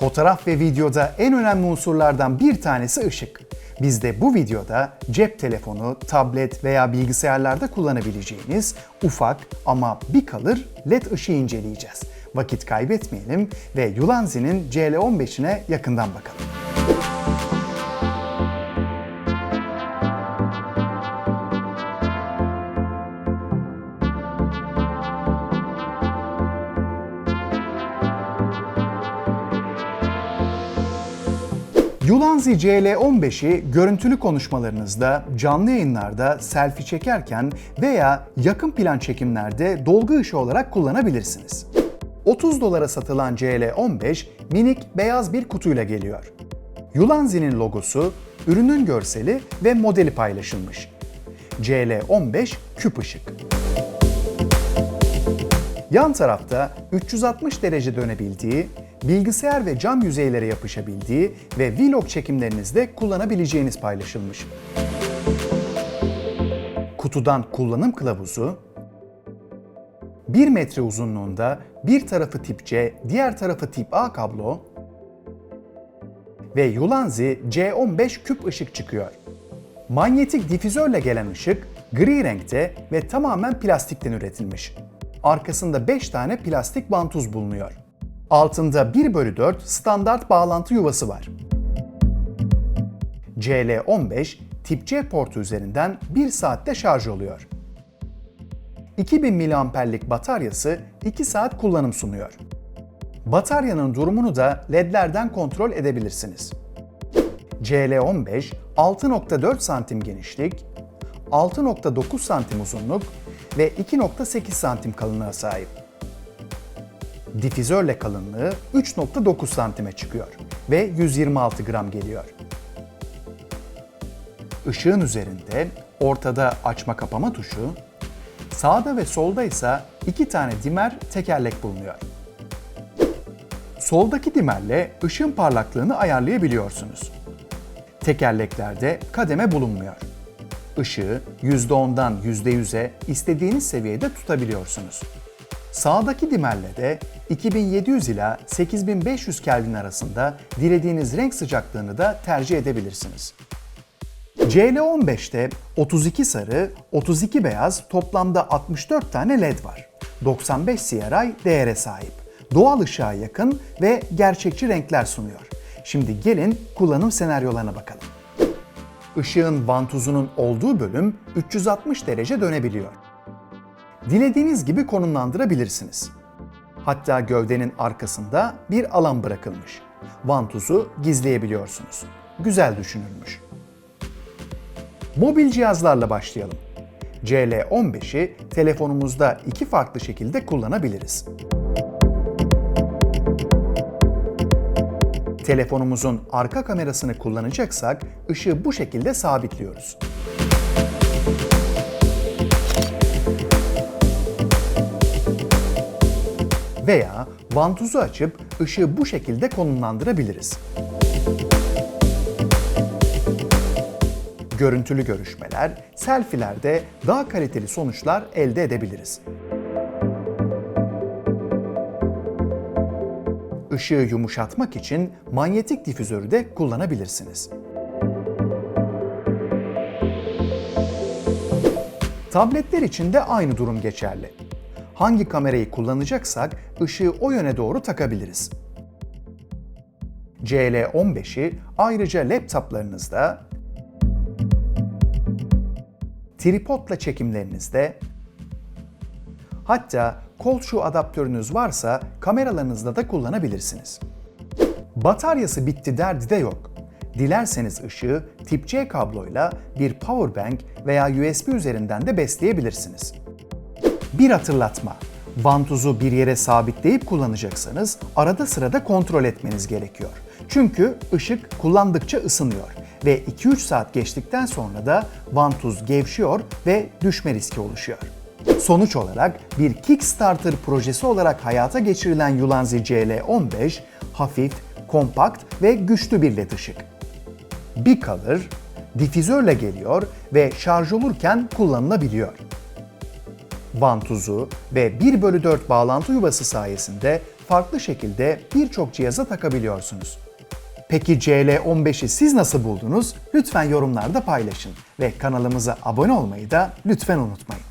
Fotoğraf ve videoda en önemli unsurlardan bir tanesi ışık. Biz de bu videoda cep telefonu, tablet veya bilgisayarlarda kullanabileceğiniz ufak ama bir kalır LED ışığı inceleyeceğiz. Vakit kaybetmeyelim ve Ulanzi'nin CL15'ine yakından bakalım. Ulanzi CL15'i görüntülü konuşmalarınızda, canlı yayınlarda selfie çekerken veya yakın plan çekimlerde dolgu ışığı olarak kullanabilirsiniz. 30 dolara satılan CL15 minik beyaz bir kutuyla geliyor. Ulanzi'nin logosu, ürünün görseli ve modeli paylaşılmış. CL15 küp ışık. Yan tarafta 360 derece dönebildiği, bilgisayar ve cam yüzeylere yapışabildiği ve vlog çekimlerinizde kullanabileceğiniz paylaşılmış. Kutudan kullanım kılavuzu, 1 metre uzunluğunda bir tarafı tip C, diğer tarafı tip A kablo ve Ulanzi C15 küp ışık çıkıyor. Manyetik difüzörle gelen ışık gri renkte ve tamamen plastikten üretilmiş. Arkasında 5 tane plastik vantuz bulunuyor. Altında 1 bölü 4 standart bağlantı yuvası var. CL15 tip C portu üzerinden 1 saatte şarj oluyor. 2000 mAh'lik bataryası 2 saat kullanım sunuyor. Bataryanın durumunu da LED'lerden kontrol edebilirsiniz. CL15 6.4 santim genişlik, 6.9 santim uzunluk ve 2.8 santim kalınlığa sahip. Difüzörle kalınlığı 3.9 santime çıkıyor ve 126 gram geliyor. Işığın üzerinde ortada açma kapama tuşu, sağda ve solda ise iki tane dimer tekerlek bulunuyor. Soldaki dimerle ışığın parlaklığını ayarlayabiliyorsunuz. Tekerleklerde kademe bulunmuyor. Işığı %10'dan %100'e istediğiniz seviyede tutabiliyorsunuz. Sağdaki dimerle de 2700 ila 8500 Kelvin arasında dilediğiniz renk sıcaklığını da tercih edebilirsiniz. CL15'te 32 sarı, 32 beyaz, toplamda 64 tane LED var. 95 CRI değere sahip. Doğal ışığa yakın ve gerçekçi renkler sunuyor. Şimdi gelin kullanım senaryolarına bakalım. Işığın vantuzunun olduğu bölüm 360 derece dönebiliyor. Dilediğiniz gibi konumlandırabilirsiniz. Hatta gövdenin arkasında bir alan bırakılmış. Vantuzu gizleyebiliyorsunuz. Güzel düşünülmüş. Mobil cihazlarla başlayalım. CL15'i telefonumuzda iki farklı şekilde kullanabiliriz. Telefonumuzun arka kamerasını kullanacaksak ışığı bu şekilde sabitliyoruz. Veya vantuzu açıp ışığı bu şekilde konumlandırabiliriz. Görüntülü görüşmeler, selfilerde daha kaliteli sonuçlar elde edebiliriz. Işığı yumuşatmak için manyetik difüzörü de kullanabilirsiniz. Tabletler için de aynı durum geçerli. Hangi kamerayı kullanacaksak ışığı o yöne doğru takabiliriz. CL15'i ayrıca laptoplarınızda, tripodla çekimlerinizde, hatta kol şu adaptörünüz varsa kameralarınızda da kullanabilirsiniz. Bataryası bitti derdi de yok. Dilerseniz ışığı tip C kabloyla bir powerbank veya USB üzerinden de besleyebilirsiniz. Bir hatırlatma. Vantuzu bir yere sabitleyip kullanacaksanız arada sırada kontrol etmeniz gerekiyor. Çünkü ışık kullandıkça ısınıyor ve 2-3 saat geçtikten sonra da vantuz gevşiyor ve düşme riski oluşuyor. Sonuç olarak bir Kickstarter projesi olarak hayata geçirilen Ulanzi CL15 hafif, kompakt ve güçlü bir led ışık. Bir kalır, difüzörle geliyor ve şarj olurken kullanılabiliyor. Vantuzu ve 1 bölü 4 bağlantı yuvası sayesinde farklı şekilde birçok cihaza takabiliyorsunuz. Peki CL15'i siz nasıl buldunuz? Lütfen yorumlarda paylaşın ve kanalımıza abone olmayı da lütfen unutmayın.